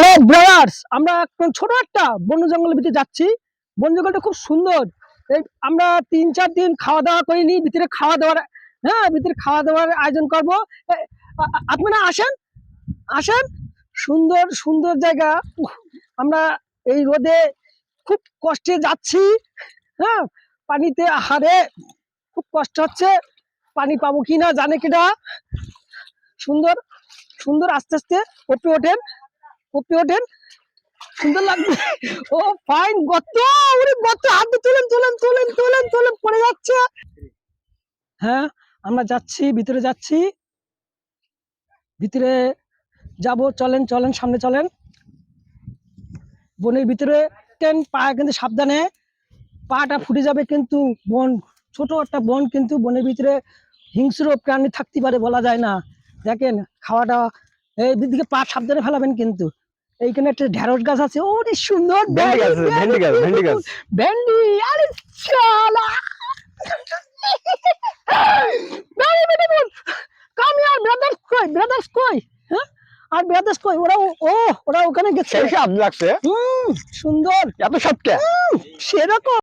Hello brothers আমরা এখন ছোট একটা বন্য জঙ্গলের ভিতরে যাচ্ছি। বন জঙ্গলটা খুব সুন্দর। আমরা তিন চার দিন খাওয়া দাওয়া করিনি, ভিতরে খাওয়া দাওয়ার হ্যাঁ ভিতরে খাওয়া দাওয়ার আয়োজন করব। আপনারা আসেন আসেন। সুন্দর সুন্দর জায়গা। আমরা এই রোদে খুব কষ্টে যাচ্ছি হ্যাঁ পানিতে হারে খুব কষ্ট হচ্ছে। পানি পাবো কি না জানে কিনা? সুন্দর সুন্দর আস্তে আস্তে ওপে ওঠেন। ওপে ওঠেন। সুন্দর লাগবে। ও ফাইন গত ওরে গত হাতে তুলেন তুলেন তুলেন তুলেন তুলেন, পড়ে যাচ্ছে। হ্যাঁ আমরা যাচ্ছি, ভিতরে যাচ্ছি। ভিতরে যাব, চলেন চলেন, সামনে চলেন। বনের ভিতরে, টেন, পা কিন্তু সাবধানে। পাটা ফুটে যাবে কিন্তু বন, ছোট একটা বন কিন্তু বনের ভিতরে হিংস্র প্রাণী থাকতে পারে বলা যায় না। দেখেন, খাওয়াটা এই দিকে পা সাবধানে ফেলাবেন কিন্তু। এইখানে একটা ঢেঁড়স গাছ আছে ওরে সুন্দর ভেন্ডি গাছ আছে, ভেন্ডি গাছ, ভেন্ডি গাছ। ভেন্ডি আরে শালা! কাম ব্রাদার্স কই ব্রাদার্স কই? হ্যাঁ? আর ব্রাদার্স কই? ওরা ও ওরা ওখানে গেছে। সেই সাপ লাগছে। হুম সুন্দর। এত সাপটা সেরকম।